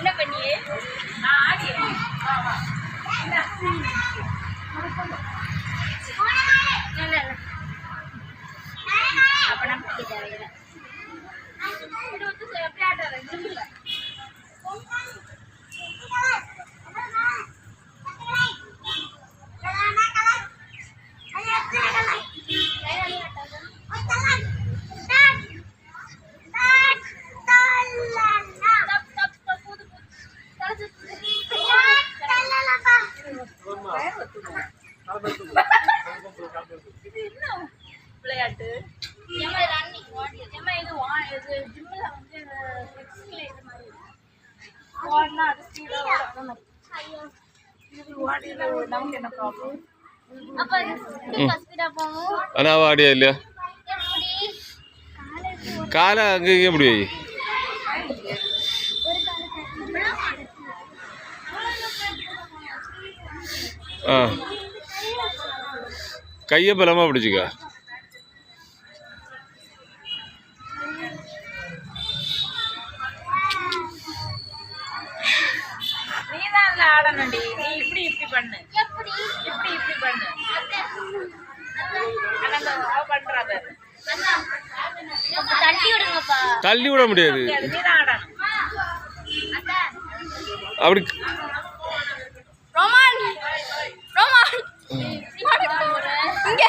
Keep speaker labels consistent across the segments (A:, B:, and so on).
A: என்ன பண்ணியே? நான் ஆடியேன் அப்ப தேவையில்லை. இது வந்து எப்படி ஆடுறது? ஏம்மா இது running, ஏம்மா இது வா- இது வந்து இது மாதிரி அது மாதிரி. இது நமக்கு என்ன ப்ராப்ளம் போகும்
B: ஆனால் ஆடியா இல்லையா? காலை அங்கே எப்படி ஆ. கையை பலமாக
A: நீ தான் அதுல ஆடணும்டி நீ இப்படி இப்படி பண்ணு
C: எப்படி
A: இப்படி இப்படி பண்ணு
B: தள்ளி விட முடியாது. அப்படி
C: ரோமான் ரோமான். இங்கே.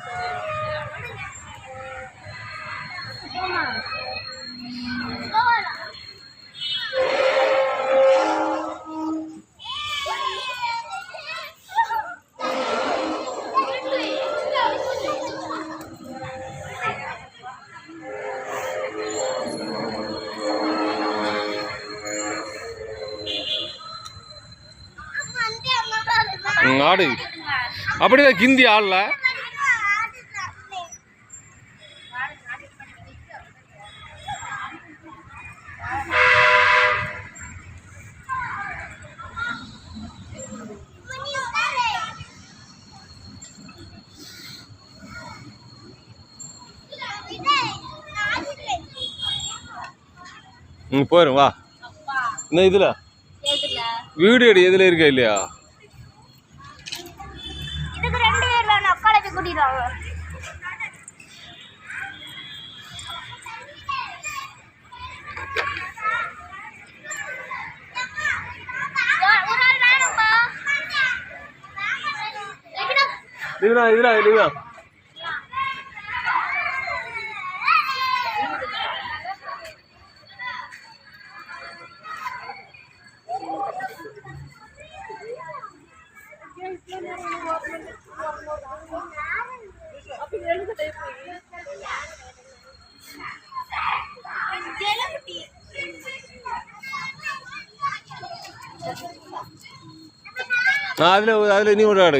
B: ஆடு. அப்படிதான் கிந்தி ஆடல. ம் போயிடும் வா. இந்த இதில். வீடு எடு எதில் இருக்கா இல்லையா? ലീവിനാ ലീവിനാ ലീവിനാ. രാവിലെ രാവിലെ ഇനി
A: കൊണ്ടാട്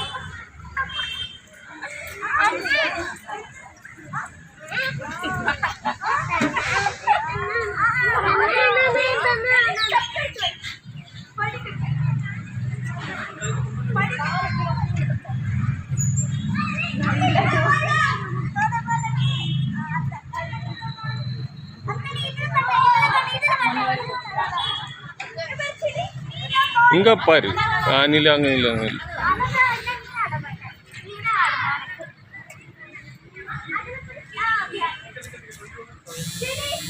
A: இருக்கு ஆ பிடிச்சியா ரெண்டு கிலோ
C: டாக்டர் ஸ்பீடா போகுது
B: எங்கறியா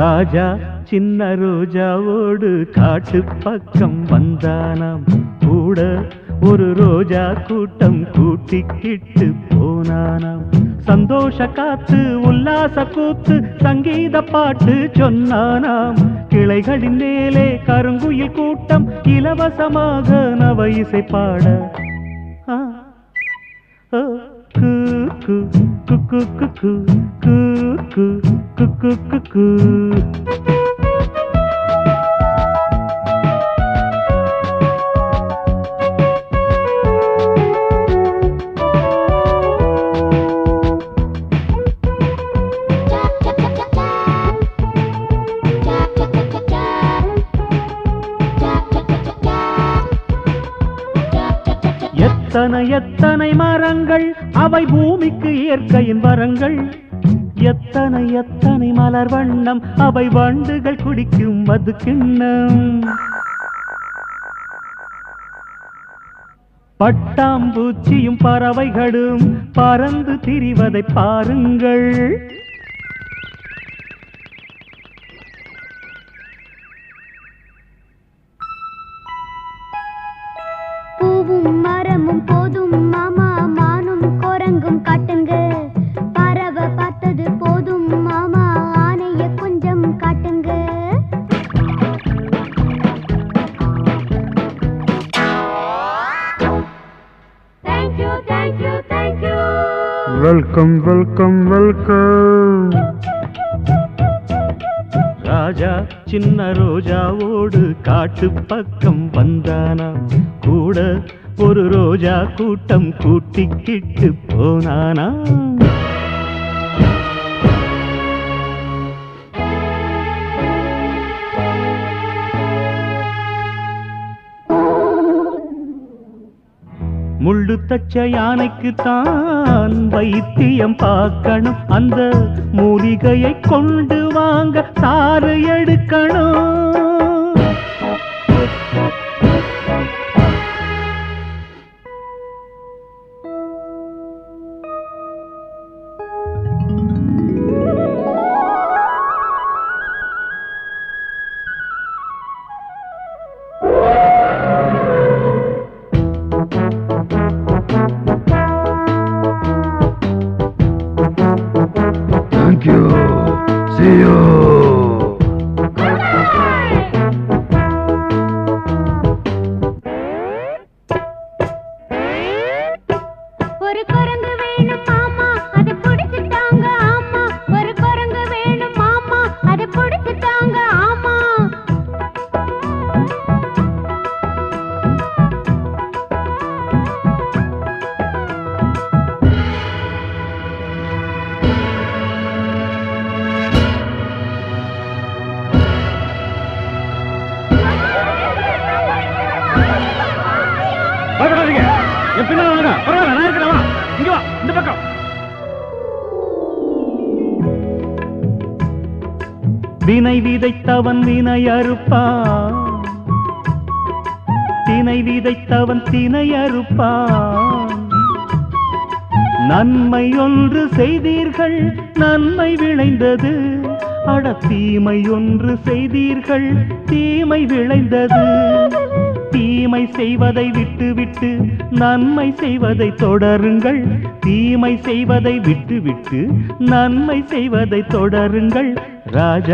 D: ராஜா சின்ன ரோஜாவோடு காட்டு பக்கம் வந்தானாம். கூட ஒரு ரோஜா கூட்டம் கூட்டிக்கிட்டு போனானாம். சந்தோஷ காத்து உல்லாச கூத்து சங்கீத பாட்டு சொன்னானாம். கிளைகளின் மேலே கருங்குயில் கூட்டம் இலவசமாக நவ இசை பாட. ஆ ஓ, கூ, கூ, கு, கு, கு, கு, கு, கு, கு, எத்தனை எத்தனை மரங்கள் அவை பூமிக்கு இயற்கையின் வரங்கள். எத்தனை எத்தனை மலர் வண்ணம் அவை வண்டுகள் குடிக்கும் மது கிண்ணம். பட்டாம்பூச்சியும் பறவைகளும் பறந்து திரிவதை பாருங்கள்.
C: பூவும் மரமும் போதும்
D: வெல்கம் வெல்கம் வெல்கம் ராஜா சின்ன ரோஜாவோடு காட்டு பக்கம் வந்தானா? கூட ஒரு ரோஜா கூட்டம் கூட்டிக்கிட்டு போனானா? முள்ளு தச்ச யானைக்கு தான் வைத்தியம் பார்க்கணும். அந்த மூலிகையை கொண்டு வாங்க சாறு எடுக்கணும்.
C: せよ。
E: பயப்படாதீங்க
D: என் பின்னால் வாங்க பரவாயில்ல நான் இருக்கிறேன் வா. இங்க வா இந்த பக்கம். வினை விதைத்தவன் வினை அறுப்பான். தினை விதைத்தவன் தினை அறுப்பான். நன்மை ஒன்று செய்தீர்கள் நன்மை விளைந்தது. அட தீமை ஒன்று செய்தீர்கள் தீமை விளைந்தது. தீமை செய்வதை விட்டுவிட்டு நன்மை செய்வதை தொடருங்கள். தீமை செய்வதை விட்டுவிட்டு நன்மை செய்வதை தொடருங்கள். ராஜா